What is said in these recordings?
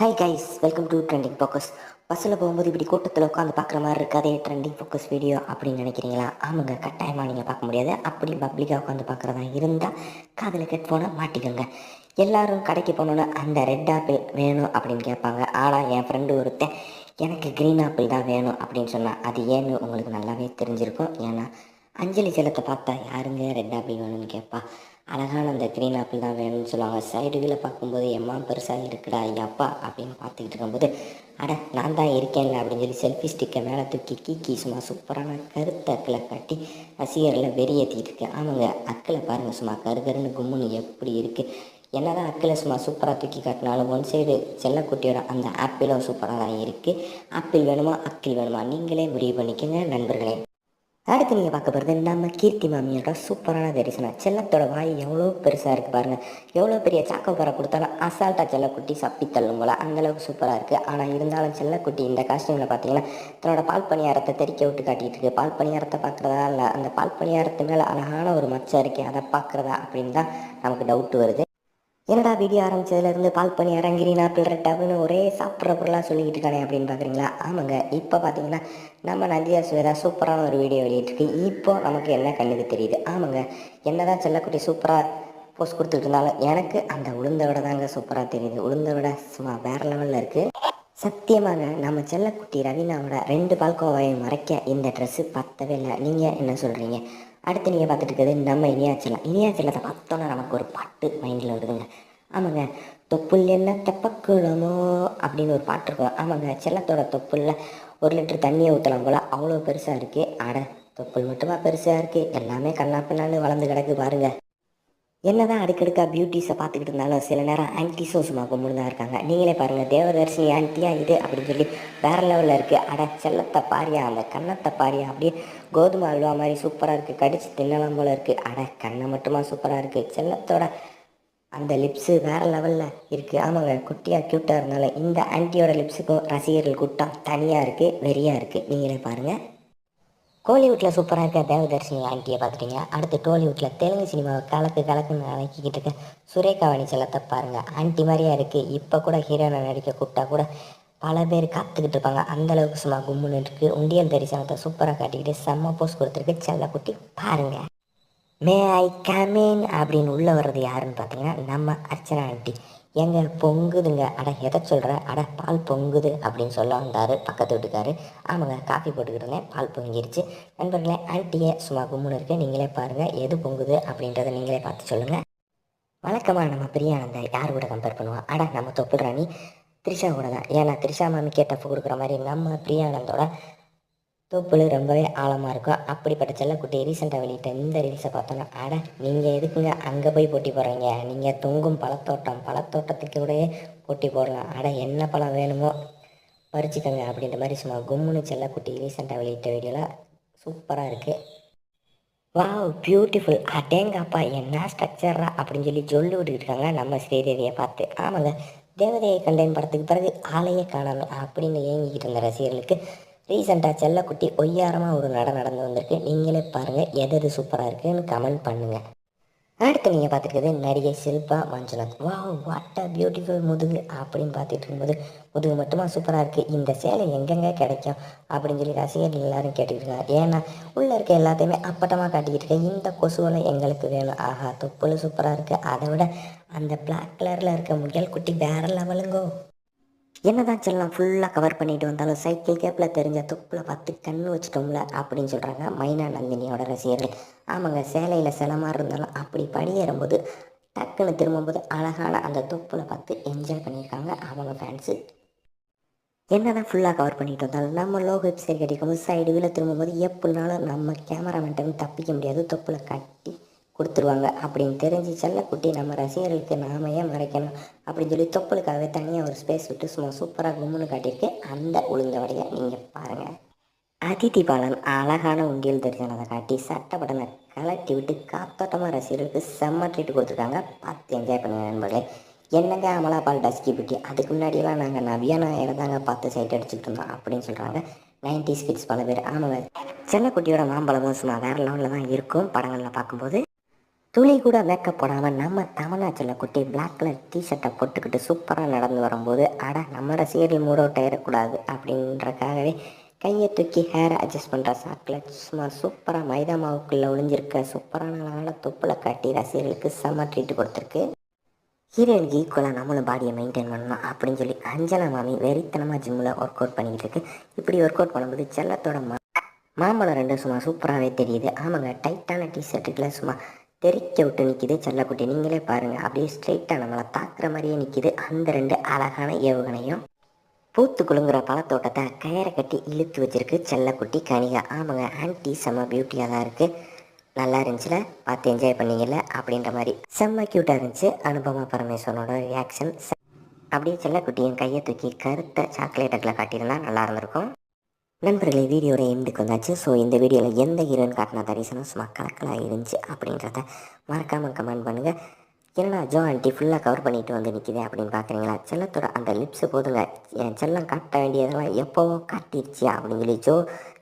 Hi guys welcome to trending focus பஸ்ஸில் போகும்போது இப்படி கூட்டத்தில் உட்காந்து பார்க்குற மாதிரி இருக்காதே ட்ரெண்டிங் ஃபோக்கஸ் வீடியோ அப்படின்னு நினைக்கிறீங்களா? ஆமாங்க கட்டாயமாக நீங்கள் பார்க்க முடியாது. அப்படி பப்ளிக்காக உட்காந்து பார்க்குறதா இருந்தால் காதில் ஹெட்ஃபோனை மாட்டிக்கோங்க. எல்லாரும் கடைக்கு போனோன்னா அந்த ரெட் ஆப்பிள் வேணும் அப்படின்னு கேட்பாங்க. ஆனால் என் ஃப்ரெண்டு ஒருத்தன் எனக்கு க்ரீன் ஆப்பிள் தான் வேணும் அப்படின்னு சொன்னால் அது ஏன்னு உங்களுக்கு நல்லாவே தெரிஞ்சிருக்கும். ஏன்னா அஞ்சலி செலத்தை பார்த்தா யாருங்க ரெட் ஆப்பிள் வேணும்னு கேட்பா? அழகான அந்த க்ரீன் ஆப்பிள் தான் வேணும்னு சொல்லுவாங்க. சைடு வியூவில் பார்க்கும்போது எம்மா பெருசாக இருக்குடா அப்பா அப்படின்னு பார்த்துக்கிட்டு இருக்கும்போது அட நான் தான் இருக்கேன்ல அப்படின்னு சொல்லி செல்ஃபி ஸ்டிக்கை மேலே தூக்கி கீக்கி சும்மா சூப்பரான கருத்த அக்களை கட்டி ரசிகரில் வெறியேற்றிட்டு இருக்கு. ஆமாங்க அக்களை பாருங்கள் சும்மா கருகருன்னு கும்முன்னு எப்படி இருக்குது என்னதான் அக்கில் சும்மா சூப்பராக தூக்கி காட்டினாலும் ஒன் சைடு செல்லக்குட்டியோட அந்த ஆப்பிளும் சூப்பராக தான் இருக்குது ஆப்பிள் வேணுமா அக்கில் வேணுமா நீங்களே முடிவு பண்ணிக்கோங்க நண்பர்களே. அடுத்து நீங்கள் பார்க்க போகிறது நம்ம கீர்த்தி மாமியோட சூப்பரான தரிசனம் செல்லத்தோட வாய் எவ்வளோ பெருசாக இருக்குது பாருங்கள் எவ்வளோ பெரிய சாக்கப்பாரை கொடுத்தாலும் அசால்ட்டாக செல்லக்குட்டி சப்பி தள்ளும் போல் அந்தளவுக்கு சூப்பராக இருக்குது ஆனால் இருந்தாலும் செல்லக்குட்டி இந்த காஸ்டியூமில் பார்த்தீங்கன்னா தன்னோட பால் பணியாரத்தை தெறிக்க விட்டு காட்டிகிட்டு இருக்கு. பால் பணியாரத்தை பார்க்குறதா இல்லை அந்த பால் பணியாரத்து மேலே அழகான ஒரு மச்சம் இருக்குது அதை பார்க்குறதா அப்படின்னு தான் நமக்கு டவுட் வருது. என்னடா வீடியோ ஆரம்பிச்சதுலேருந்து பால் பண்ணி இறங்கிரி ஆப்பிள் ரெட் அப்படின்னு ஒரே சாப்பிட்ற பொருளாக சொல்லிக்கிட்டு இருக்கானே அப்படின்னு பார்க்குறீங்களா ஆமாங்க. இப்போ பார்த்தீங்கன்னா நம்ம நந்தியா சுவேதா சூப்பரான ஒரு வீடியோ வெளியிட்டிருக்கு. இப்போ நமக்கு என்ன கண்ணுக்கு தெரியுது? ஆமாங்க. என்னதான் செல்லக்குட்டி சூப்பராக போஸ்ட் கொடுத்துட்டு இருந்தாலும் எனக்கு அந்த உளுந்த விட தாங்க சூப்பராக தெரியுது. உளுந்த விட சும்மா வேறு லெவலில் இருக்குது சத்தியமாக நம்ம செல்லக்குட்டி ரவீனாவோட ரெண்டு பால்கோவாயை மறைக்க இந்த ட்ரெஸ்ஸு பத்தவே இல்லை. நீங்கள் என்ன சொல்கிறீங்க அடுத்து நீங்கள் பார்த்துட்டு இருக்கிறது நம்ம இனியாச்சலம். இனியாச்சலத்தை பார்த்தோன்னா நமக்கு ஒரு பாட்டு மைண்டில் வருதுங்க. ஆமாங்க தொப்புள் என்ன தெப்பக்குளமோ அப்படின்னு ஒரு பாட்டு இருக்கும். ஆமாங்க செல்லத்தோட தொப்புளில் ஒரு லிட்டர் தண்ணியை ஊற்றலாம் போல். அவ்வளோ பெருசாக இருக்குது அட தொப்புள் மட்டுமா பெருசாக இருக்குது எல்லாமே கண்ணா பின்னான்னு வளர்ந்து கிடக்கு பாருங்கள் என்னதான் அடுக்கடுக்காக பியூட்டிஸை பார்த்துக்கிட்டு இருந்தாலும் சில நேரம் ஆன்டிஸும் சும்மா கும்பிட்டு தான் இருக்காங்க. நீங்களே பாருங்கள் தேவதர்ஷினி ஆன்ட்டியா இது அப்படின்னு சொல்லி வேறு லெவலில் இருக்குது அட செல்லத்தை பாரியா அந்த கண்ணத்தை பாரியா அப்படியே கோதுமை அல்வா மாதிரி சூப்பராக இருக்குது கடிச்சு தின்னலாம் போல் இருக்குது அட கண்ணை மட்டுமா சூப்பராக இருக்குது செல்லத்தோட அந்த லிப்ஸு வேறு லெவலில் இருக்குது ஆமாங்க குட்டியாக க்யூட்டாக இருந்தாலும் இந்த ஆன்ட்டியோட லிப்ஸுக்கும் ரசிகர்கள் கூட்டம் தனியாக இருக்குது வெறியாக இருக்குது நீங்களே பாருங்கள் கோலிவுட்டில் சூப்பராக இருக்க தேவதர்ஷினி ஆண்டியை பார்த்துட்டீங்க அடுத்து டோலிவுட்டில் தெலுங்கு சினிமாவை கலக்கு கலக்குன்னு அழைக்கிக்கிட்டு இருக்க சுரேகாவணி செல்லத்தை பாருங்கள் ஆண்டி மாதிரியா இருக்குது இப்போ கூட ஹீரோனை நடிக்க கூப்பிட்டா கூட பல பேர் காத்துக்கிட்டு இருப்பாங்க. அந்தளவுக்கு சும்மா கும்முன்னு இருக்குது உண்டியல் தரிசனத்தை சூப்பராக காட்டிக்கிட்டு செம்ம போஸ்ட் கொடுத்துருக்கு செல்லக்குட்டி. பாருங்கள் மே ஐ கமேன் அப்படின்னு உள்ளே வர்றது யாருன்னு பார்த்தீங்கன்னா நம்ம அர்ச்சனா ஆண்டி. எங்க பொங்குதுங்க. அட எதை சொல்கிற அட பால் பொங்குது அப்படின்னு சொல்ல வந்தார் பக்கத்து வீட்டுக்காரு. ஆமாங்க காஃபி போட்டுக்கிட்டு இருந்தேன் பால் பொங்கிருச்சு. நண்பர்களே ஆன்ட்டியே சும்மா கும்முன்னு இருக்கு. நீங்களே பாருங்கள் எது பொங்குது அப்படின்றத நீங்களே பார்த்து சொல்லுங்கள் வழக்கமாக நம்ம பிரியானந்த யார் கூட கம்பேர் பண்ணுவோம் அட நம்ம தொப்புள் ராணி த்ரிஷா கூட தான். ஏன்னா த்ரிஷா மாமி கேட்டப்போ கொடுக்குற மாதிரி நம்ம பிரியானந்தோட தொப்புள் ரொம்பவே ஆழமாக இருக்கும் அப்படிப்பட்ட செல்லக்குட்டி ரீசெண்டாக வெளியிட்ட இந்த ரீல்ஸை பார்த்தோன்னா அட நீங்கள் எதுக்குங்க அங்கே போய் போட்டி போடுறீங்க? நீங்கள் தொங்கும் பழத்தோட்டம் பழத்தோட்டத்துக்கு கூட போட்டி போடலாம். அட என்ன பழம் வேணுமோ? பறிச்சுக்கோங்க அப்படின்ற மாதிரி சும்மா கும்முன்னு செல்லக்குட்டி ரீசெண்டாக வெளியிட்ட வீடியோவில் சூப்பராக இருக்குது வாவ் பியூட்டிஃபுல் அடேங்கப்பா என்ன ஸ்ட்ரக்சரா அப்படின்னு சொல்லி சொல்லி விட்டுருக்காங்க நம்ம ஸ்ரீதேவியை பார்த்து. ஆமாங்க தேவதையை கண்டேன் படத்துக்கு பிறகு ஆளையே காணாமல் அப்படின்னு ஏங்கிக்கிட்டு இருந்த ரசிகர்களுக்கு ரீசெண்டாக செல்லக்குட்டி ஒய்யாரமாக ஒரு நட நடந்து வந்திருக்கு. நீங்களே பாருங்கள் எது எது சூப்பராக இருக்குன்னு கமெண்ட் பண்ணுங்கள் அடுத்து நீங்கள் பார்த்துருக்குது நடிகை ஷில்பா மஞ்சுநாத். வா வாட் அ பியூட்டிஃபுல் முதுகு அப்படின்னு பார்த்துட்டு இருக்கும்போது முதுகு மட்டுமா சூப்பராக இருக்குது இந்த சேலை எங்கெங்கே கிடைக்கும்? அப்படின்னு சொல்லி ரசிகர்கள் எல்லாரும் கேட்டுக்கிட்டு இருக்காங்க. ஏன்னா உள்ளே இருக்க எல்லாத்தையுமே அப்பட்டமாக காட்டிக்கிட்டு இருக்கேன் இந்த கொசுவெல்லாம் எங்களுக்கு வேணும். ஆஹா தொப்புல சூப்பராக இருக்குது அதை விட அந்த பிளாக் கலரில் இருக்க முயல் குட்டி வேற லெவலுங்கோ என்னதான் செல்லாம் ஃபுல்லாக கவர் பண்ணிட்டு வந்தாலும் சைக்கிள் கேப்பில் தெரிஞ்ச தொப்பில் பார்த்து கண்ணு வச்சிட்டோம்ல அப்படின்னு சொல்கிறாங்க மைனா நந்தினியோட ரசிகர்கள். ஆமாங்க சேலையில் செலமாக இருந்தாலும் அப்படி படியேறும்போது டக்குன்னு திரும்பும்போது அழகான அந்த தொப்பில் பார்த்து என்ஜாய் பண்ணியிருக்காங்க அவங்க ஃபேன்ஸு என்னதான் ஃபுல்லாக கவர் பண்ணிட்டு வந்தாலும் நம்ம லோ வெப்சைட் கிடைக்கும்போது சைடு வீல திரும்பும்போது எப்படினாலும் நம்ம கேமராமேன்ட்ட தப்பிக்க முடியாது. தொப்பில் கட்டி கொடுத்துருவாங்க. அப்படின்னு தெரிஞ்சு செல்லக்குட்டி நம்ம ரசிகர்களுக்கு நாம ஏன் மறைக்கணும்? அப்படின்னு சொல்லி தொப்பலுக்காகவே தனியாக ஒரு ஸ்பேஸ் விட்டு சும்மா சூப்பராக கும்முன்னு காட்டியிருக்கு அந்த உளுந்த வடையை நீங்கள் பாருங்கள் அதிதி பாலன் அழகான உண்டியல் தரிசனத்தை காட்டி சட்டப்படனை கலட்டி விட்டு காத்தோட்டமாக ரசிகர்களுக்கு செம்ம ட்ரீட் கொடுத்துருக்காங்க. பார்த்து என்ஜாய் பண்ணுங்க நண்பர்களே. என்னங்க அமலா பால் டஸ்கி பிட்டி? அதுக்கு முன்னாடியெல்லாம் நாங்கள் நவியா நாயரை தாங்க பார்த்து சைட் அடிச்சுட்டு இருந்தோம் அப்படின்னு சொல்கிறாங்க நைன்டி கிட்ஸ் பல பேர். ஆமாம் செல்லக்குட்டியோட மாம்பழமும் சும்மா வேறு லெவலில் தான் இருக்கும் படங்களில் பார்க்கும்போது. துளி கூட மேக்கப் போடாமல் நம்ம தமிழ்நாட்டில் குட்டி பிளாக் கலர் டிஷர்ட்டை போட்டுக்கிட்டு சூப்பராக நடந்து வரும்போது அட நம்ம ரசிகர்கள் மூட் அவுட் ஆகிடக்கூடாது அப்படின்றக்காகவே கையை தூக்கி ஹேரை அட்ஜஸ்ட் பண்ணுற சாக்கில் சும்மா சூப்பராக மைதா மாவுக்குள்ளே ஒளிஞ்சிருக்க சூப்பரான அழகான தொப்புளை காட்டி ரசிகர்களுக்கு செம்ம ட்ரீட் கொடுத்துருக்கு. ஹீரோயினுக்கு ஈக்குவலாக நம்மளும் பாடியை மெயின்டைன் பண்ணணும் அப்படின்னு சொல்லி அஞ்சனா மாமி வெறித்தனமாக ஜிம்மில் ஒர்க் அவுட் பண்ணிக்கிட்டு இருக்கு. இப்படி ஒர்க் அவுட் பண்ணும்போது செல்லத்தோட மா மாம்பழம் ரெண்டும் சும்மா சூப்பராகவே தெரியுது. ஆமாங்க டைட்டான டிஷர்ட்டுக்கெல்லாம் சும்மா தெறிக்க விட்டு நிற்கிது செல்லக்குட்டி நீங்களே பாருங்கள் அப்படியே ஸ்ட்ரைட்டாக நம்மளை தாக்குற மாதிரியே நிற்கிது அந்த ரெண்டு அழகான ஏவுகணையும். பூத்து குலுங்குற பழத்தோட்டத்தை கயரை கட்டி இழுத்து வச்சிருக்கு செல்லக்குட்டி கனிகா. ஆமாங்க ஆன்ட்டி செம்ம பியூட்டியாக தான் இருக்குது நல்லா இருந்துச்சுல? பார்த்து என்ஜாய் பண்ணீங்கல்ல? அப்படின்ற மாதிரி. செம்ம க்யூட்டாக இருந்துச்சு. அனுபமா பரமேஸ்வரனோட ரியாக்ஷன் அப்படியே செல்லக்குட்டியின் கையை தூக்கி கருத்த சாக்லேட்டுகளை காட்டியிருந்தா நல்லா இருந்திருக்கும். நண்பர்களே வீடியோட எண்டுக்கு வந்தாச்சு ஸோ இந்த வீடியோவில் எந்த ஹீரோயின் காட்டின தரிசனம் சும்மா கலக்கலாக இருந்துச்சு அப்படின்றத மறக்காமல் கமெண்ட் பண்ணுங்கள் என்னடா ஜோ ஆண்டி ஃபுல்லாக கவர் பண்ணிட்டு வந்து நிற்கிது அப்படின்னு பார்க்குறீங்களா செல்லத்தோட அந்த லிப்ஸு போதுங்க. என் செல்லம் காட்ட வேண்டியதெல்லாம் எப்போவோ காட்டிடுச்சு அப்படின்னு சொல்லி ஜோ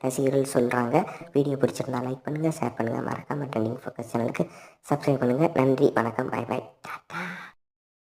ரசிகர்கள் சொல்கிறாங்க வீடியோ பிடிச்சிருந்தா லைக் பண்ணுங்கள் ஷேர் பண்ணுங்கள் மறக்காமல் ட்ரெண்டிங் ஃபோக்கஸ் சேனலுக்கு சப்ஸ்கிரைப் பண்ணுங்கள் நன்றி வணக்கம் பை பை டாட்டா.